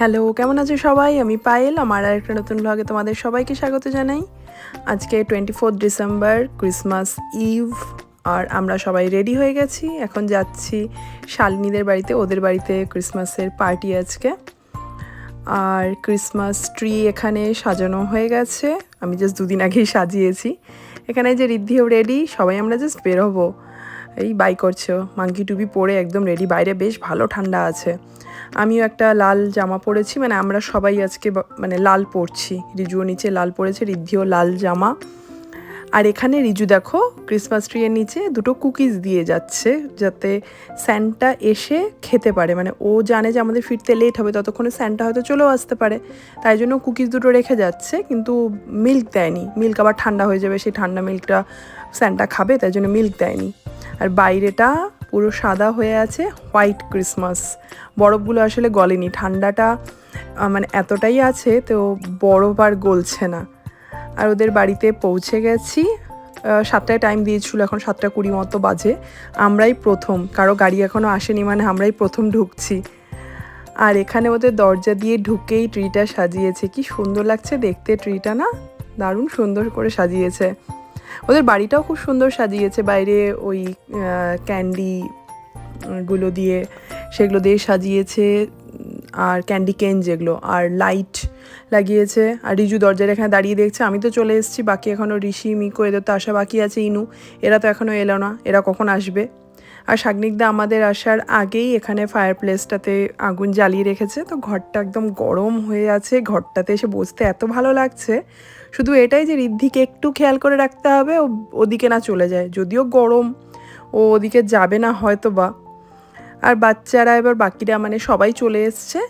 Hello, কেমন আছো সবাই? আমি পায়েল, আমার আর একটা নতুন ব্লগে তোমাদের সবাইকে স্বাগত জানাই। আজকে twenty fourth December Christmas Eve আর আমরা সবাই রেডি হয়ে গেছি। এখন যাচ্ছি শালিনীদের বাড়িতে, ওদের বাড়িতে ক্রিসমাসের পার্টি আজকে। আর ক্রিসমাস ট্রি এখানে সাজানো হয়ে গেছে। আমি জাস্ট দুদিন আগেই সাজিয়েছি। এখানে যে রিদ্ধিও রেডি সবাই আমরা জাস্ট বেরোবো। এই বাই করছ। মাঙ্কি টুপি পরে একদম রেডি বাইরে বেশ ভালো ঠান্ডা আছে। আমিও একটা লাল জামা পরেছি মানে আমরা সবাই আজকে মানে লাল পরছি। রিজুও নিচে লাল পরেছে, রিদ্ধিও লাল জামা। আর এখানে রিজু দেখো ক্রিসমাস ট্রি এর নিচে দুটো কুকিজ দিয়ে যাচ্ছে, যাতে স্যান্টা এসে খেতে পারে। মানে ও জানে যে আমাদের ফিরতে লেট হবে, ততক্ষণে স্যান্টা হয়তো চলেও আসতে পারে। তাই জন্য কুকিজ দুটো রেখে যাচ্ছে, কিন্তু মিল্ক দেয়নি। মিল্ক আবার ঠান্ডা হয়ে যাবে, সেই ঠান্ডা মিল্কটা স্যান্টা খাবে, তাই জন্য মিল্ক দেয়নি। আর বাইরেটা পুরো সাদা হয়ে আছে হোয়াইট ক্রিসমাস বরফগুলো আসলে গলেনি, ঠান্ডাটা মানে এতটাই আছে তো বরফ আর গলছে না। আর ওদের বাড়িতে পৌঁছে গেছি সাতটায় টাইম দিয়েছিল, এখন সাতটা কুড়ি মতো বাজে। আমরাই প্রথম, কারও গাড়ি এখনও আসেনি মানে আমরাই প্রথম ঢুকছি। আর এখানে ওদের দরজা দিয়ে ঢুকেই ট্রিটা সাজিয়েছে। কি সুন্দর লাগছে দেখতে ট্রিটা না? দারুণ সুন্দর করে সাজিয়েছে। ওদের বাড়িটাও খুব সুন্দর সাজিয়েছে, বাইরে ওই ক্যান্ডি গুলো দিয়ে সেগুলো দিয়ে সাজিয়েছে আর ক্যান্ডি কেন যেগুলো, আর লাইট লাগিয়েছে, আর রিজু দরজার এখানে দাঁড়িয়ে দেখছে, আমি তো চলে এসেছি, বাকি এখনও ঋষি, মিকো, এদের তো আসা বাকি আছে, ইনু, এরা তো এখনও এলো না, এরা কখন আসবে? আর শাগনিকদা আমাদের আসার আগেই এখানে ফায়ার প্লেসটাতে আগুন জ্বালিয়ে রেখেছে। তো ঘরটা একদম গরম হয়ে আছে, ঘরটাতে এসে বসতে এত ভালো লাগছে। শুধু এটাই যে ঋদ্ধিকে একটু খেয়াল করে রাখতে হবে, ও ওদিকে না চলে যায়। যদিও গরম, ও ওদিকে যাবে না হয়তো বা আর বাচ্চারা এবার বাকিরা মানে সবাই চলে এসছে।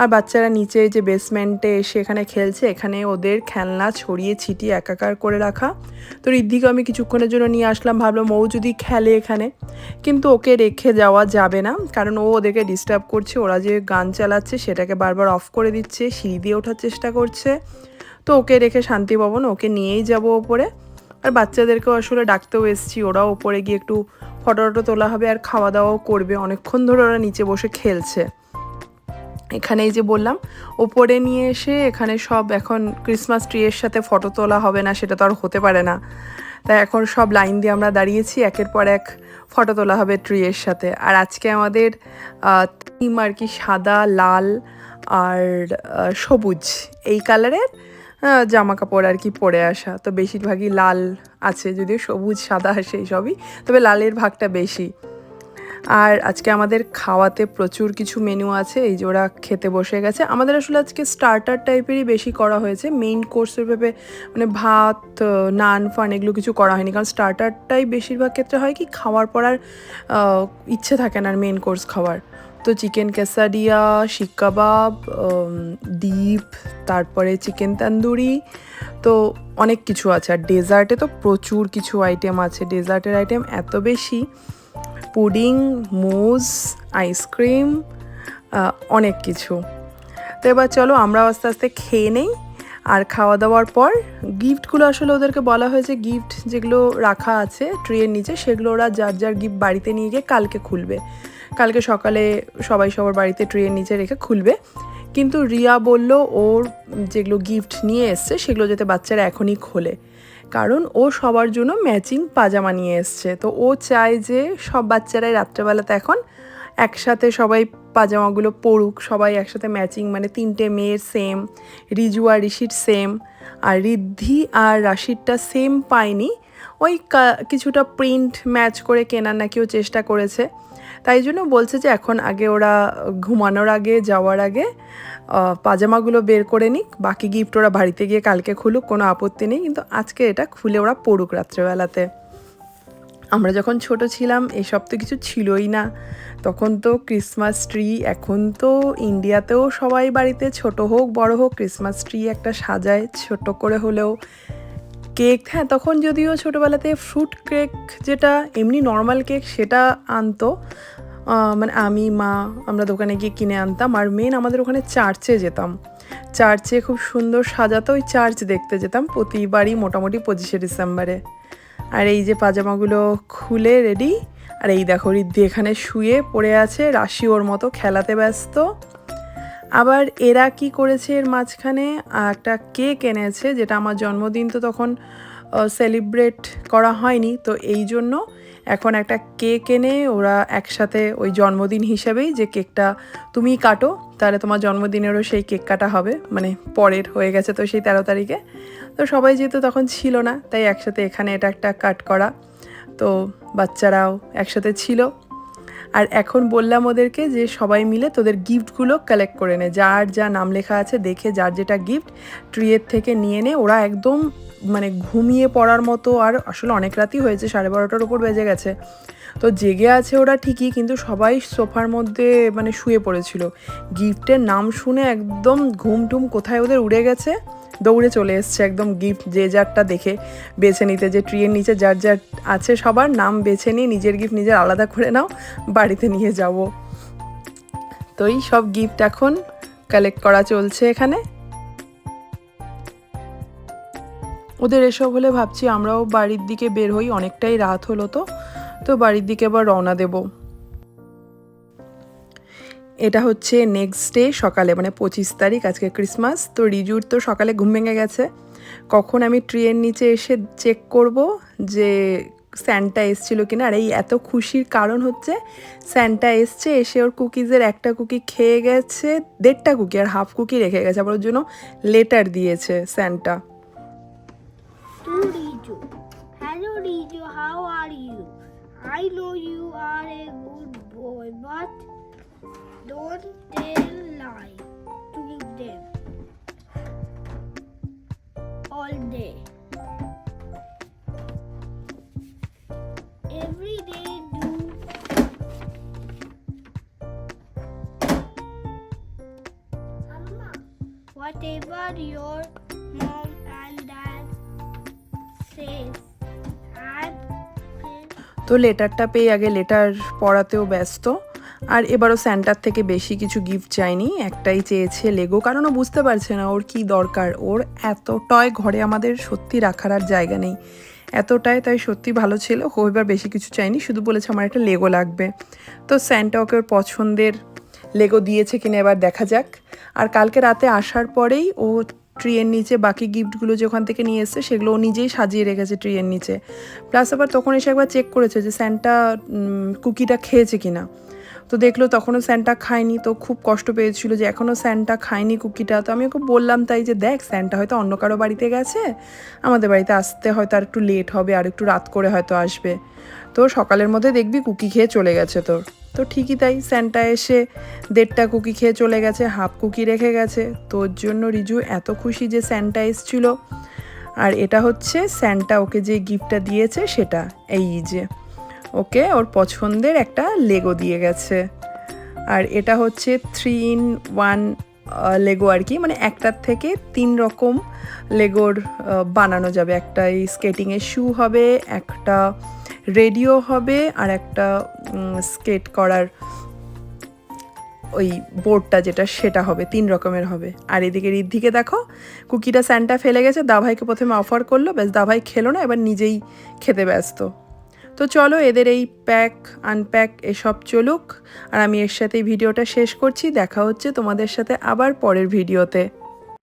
আর বাচ্চারা নিচে যে বেসমেন্টে এসে এখানে খেলছে, এখানে ওদের খেলনা ছড়িয়ে ছিটিয়ে একাকার করে রাখা। তো ঋদ্ধিকে আমি কিছুক্ষণের জন্য নিয়ে আসলাম, ভাবলাম ও যদি খেলে এখানে, কিন্তু ওকে রেখে যাওয়া যাবে না, কারণ ও ওদেরকে ডিস্টার্ব করছে, ওরা যে গান চালাচ্ছে সেটাকে বারবার অফ করে দিচ্ছে, সিঁড়ি দিয়ে ওঠার চেষ্টা করছে। তো ওকে রেখে শান্তি পাবো ওকে নিয়েই যাব ওপরে। আর বাচ্চাদেরকেও আসলে ডাকতেও এসছি, ওরাও ওপরে গিয়ে একটু ফটো টটো তোলা হবে আর খাওয়া দাওয়াও করবে। অনেকক্ষণ ধরে ওরা নিচে বসে খেলছে। এখানে এই যে বললাম, ওপরে নিয়ে এসে এখানে সব এখন ক্রিসমাস ট্রি এর সাথে ফটো তোলা হবে না, সেটা তো আর হতে পারে না। তাই এখন সব লাইন দিয়ে আমরা দাঁড়িয়েছি, একের পর এক ফটো তোলা হবে ট্রি এর সাথে। আর আজকে আমাদের থিম আর কি সাদা, লাল আর সবুজ, এই কালারের জামা কাপড় আর কি পরে আসা। তো বেশিরভাগই লাল আছে, যদিও সবুজ, সাদা, সেই সবই, তবে লালের ভাগটা বেশি। আর আজকে আমাদের খাওয়াতে প্রচুর কিছু মেনু আছে, এই যে ওরা খেতে বসে গেছে। আমাদের আসলে আজকে স্টার্টার টাইপেরই বেশি করা হয়েছে মেইন কোর্সের ভেবে মানে ভাত, নান, ফান এগুলো কিছু করা হয়নি। কারণ স্টার্টারটাই বেশিরভাগ ক্ষেত্রে হয় কি, খাওয়ার পর আর ইচ্ছে থাকে না আর মেইন কোর্স খাওয়ার। তো chicken quesadilla seekh kebab dip তারপরে চিকেন তান্দুরি তো অনেক কিছু আছে। আর ডেজার্টে তো প্রচুর কিছু আইটেম আছে। ডেজার্টের আইটেম এত বেশি পুডিং, মুজ আইসক্রিম অনেক কিছু। তো এবার চলো আমরা আস্তে আস্তে খেয়ে নেই। আর খাওয়া দাওয়ার পর গিফটগুলো আসলে ওদেরকে বলা হয়েছে, গিফট যেগুলো রাখা আছে ট্রের নিচে, সেগুলো ওরা যার যার গিফট বাড়িতে নিয়ে গিয়ে কালকে খুলবে। কালকে সকালে সবাই সবার বাড়িতে ট্রের নিচে রেখে খুলবে। কিন্তু রিয়া বলল, ওর যেগুলো গিফট নিয়ে এসছে, সেগুলো যাতে বাচ্চারা এখনই খোলে। কারণ ও সবার জন্য ম্যাচিং পাজামা নিয়ে এসছে। তো ও চায় যে সব বাচ্চারাই রাত্রেবেলাতে এখন একসাথে সবাই পাজামাগুলো পড়ুক সবাই একসাথে ম্যাচিং মানে তিনটে মেয়ের সেম রিজু আর ঋষির সেম আর রিদ্ধি আর রাশিদটা সেম পায়নি। ওই কিছুটা প্রিন্ট ম্যাচ করে কেনার নাকি ও চেষ্টা করেছে। তাই জন্য বলছে যে এখন আগে ওরা ঘুমানোর আগে, যাওয়ার আগে পাজামাগুলো বের করে নিক, বাকি গিফট ওরা বাড়িতে গিয়ে কালকে খুলুক, কোনো আপত্তি নেই। কিন্তু আজকে এটা খুলে ওরা পড়ুক রাত্রেবেলাতে। আমরা যখন ছোট ছিলাম, এসব তো কিছু ছিলই না। তখন তো ক্রিসমাস ট্রি এখন তো ইন্ডিয়াতেও সবাই বাড়িতে ছোট হোক, বড় হোক ক্রিসমাস ট্রি একটা সাজায়, ছোট করে হলেও কেক হ্যাঁ তখন যদিও ছোটোবেলাতে ফ্রুট কেক যেটা এমনি নর্মাল কেক সেটা আনতো। মানে আমি, মা আমরা দোকানে গিয়ে কিনে আনতাম আর মেন আমাদের ওখানে চার্চে যেতাম। চার্চে খুব সুন্দর সাজাতো, ওই চার্চ দেখতে যেতাম প্রতিবারই মোটামুটি পঁচিশে ডিসেম্বরে। আর এই যে পাজামাগুলো খুলে রেডি আর এই দেখো রিদ্ধি এখানে শুয়ে পড়ে আছে, রাশি ওর মতো খেলাতে ব্যস্ত। আবার এরা কি করেছে এর মাঝখানে? একটা কেক এনেছে, যেটা আমার জন্মদিন তো তখন সেলিব্রেট করা হয়নি। তো এই জন্য এখন একটা কেক এনে ওরা একসাথে ওই জন্মদিন হিসেবেই যে কেকটা তুমি কাটো, তাহলে তোমার জন্মদিনেরও সেই কেক কাটা হবে। মানে পরের হয়ে গেছে তো সেই তেরো তারিখে। তো সবাই যেহেতু তখন ছিল না, তাই একসাথে এখানে এটা একটা কাট করা। তো বাচ্চারাও একসাথে ছিল। আর এখন বললাম ওদেরকে যে সবাই মিলে তোদের গিফটগুলো কালেক্ট করে নে। যার যা নাম লেখা আছে দেখে যার যেটা গিফট ট্রিয়ের থেকে নিয়ে নে। ওরা একদম মানে ঘুমিয়ে পড়ার মতো আর আসলে অনেক রাতই হয়েছে, সাড়ে বারোটার ওপর বেজে গেছে। তো জেগে আছে ওরা ঠিকই, কিন্তু সবাই সোফার মধ্যে মানে শুয়ে পড়েছিল। গিফটের নাম শুনে একদম ঘুম টুম কোথায় ওদের উড়ে গেছে? দৌড়ে চলে এসছে একদম গিফট যে যারটা দেখে বেছে নিতে, যে ট্রিয়ের নিচে যার যার আছে সবার নাম বেছে নিয়ে নিজের গিফট নিজের আলাদা করে নাও, বাড়িতে নিয়ে যাব। তো এই সব গিফট এখন কালেক্ট করা চলছে এখানে। ওদের এসব হলে ভাবছি আমরাও বাড়ির দিকে বের হই, অনেকটাই রাত হলো তো। তো বাড়ির দিকে আবার রওনা দেব। এটা হচ্ছে নেক্সট ডে সকালে মানে পঁচিশ তারিখ আজকে ক্রিসমাস তো রিজুর তো সকালে ঘুম ভেঙে গেছে। কখন আমি ট্রেন নিচে এসে চেক করব যে স্যান্টা এসছিল কিনা? আর এই এত খুশির কারণ হচ্ছে স্যান্টা এসছে এসে ওর কুকিজের একটা কুকি খেয়ে গেছে দেড়টা কুকি আর হাফ কুকি রেখে গেছে। আবার ওর জন্য লেটার দিয়েছে Santa? I know you are a good boy, but don't tell lie to them all day. Every day do whatever your mom and dad says তো লেটারটা পেয়ে আগে লেটার পড়াতেও ব্যস্ত আর এবারও স্যান্টার থেকে বেশি কিছু গিফট চাইনি, একটাই চেয়েছে লেগো কারণ ও বুঝতে পারছে না ওর কি দরকার। ওর এতটাই ঘরে আমাদের সত্যি রাখার আর জায়গা নেই। এতটাই তাই সত্যি ভালো ছিল। ও এবার বেশি কিছু চাইনি, শুধু বলেছে আমার একটা লেগো লাগবে। তো স্যান্টা ওকে ওর পছন্দের লেগো দিয়েছে কিনা এবার দেখা যাক। আর কালকে রাতে আসার পরেই ও ট্রিয়ের নিচে বাকি গিফটগুলো যে ওখান থেকে নিয়ে এসছে, সেগুলো ও নিজেই সাজিয়ে রেখেছে ট্রিয়ের নিচে। প্লাস আবার তখন এসে একবার চেক করেছে যে স্যান্টা কুকিটা খেয়েছে কিনা। তো দেখল তখনও স্যান্টা খায়নি, তো খুব কষ্ট পেয়েছিল যে এখনও স্যান্টা খায়নি কুকিটা। তো আমি ওকে বললাম তাই যে, দেখ, স্যান্টা হয়তো অন্য কারও বাড়িতে গেছে, আমাদের বাড়িতে আসতে হয়তো আর একটু লেট হবে, আর একটু রাত করে হয়তো আসবে। তো সকালের মধ্যে দেখবি কুকি খেয়ে চলে গেছে তোর। তো ঠিকই তাই, স্যান্টা এসে দেড়টা কুকি খেয়ে চলে গেছে, হাফ কুকি রেখে গেছে। তোর জন্য রিজু এত খুশি যে স্যান্টা এসছিল। আর এটা হচ্ছে, স্যান্টা ওকে যে গিফটটা দিয়েছে, সেটা, এই যে। ওকে ওর পছন্দের একটা লেগো দিয়ে গেছে। আর এটা হচ্ছে থ্রি ইন ওয়ান লেগো আর কি। মানে একটার থেকে তিন রকম লেগোর বানানো যাবে। একটা এই স্কেটিংয়ের শু হবে, একটা রেডিও হবে, আর একটা স্কেট করার ওই বোর্ডটা যেটা, সেটা হবে, তিন রকমের হবে। আর এদিকে রিদ্ধিকে দেখো, কুকিটা স্যান্টা ফেলে গেছে, দাভাইকে প্রথমে অফার করল, ব্যাস দাভাই খেলো না, এবার নিজেই খেতে ব্যস্ত। তো চলো এদের এই প্যাক, আনপ্যাক এসব চলুক। আর আমি এর সাথে ভিডিওটা শেষ করছি। দেখা হচ্ছে তোমাদের সাথে আবার পরের ভিডিওতে।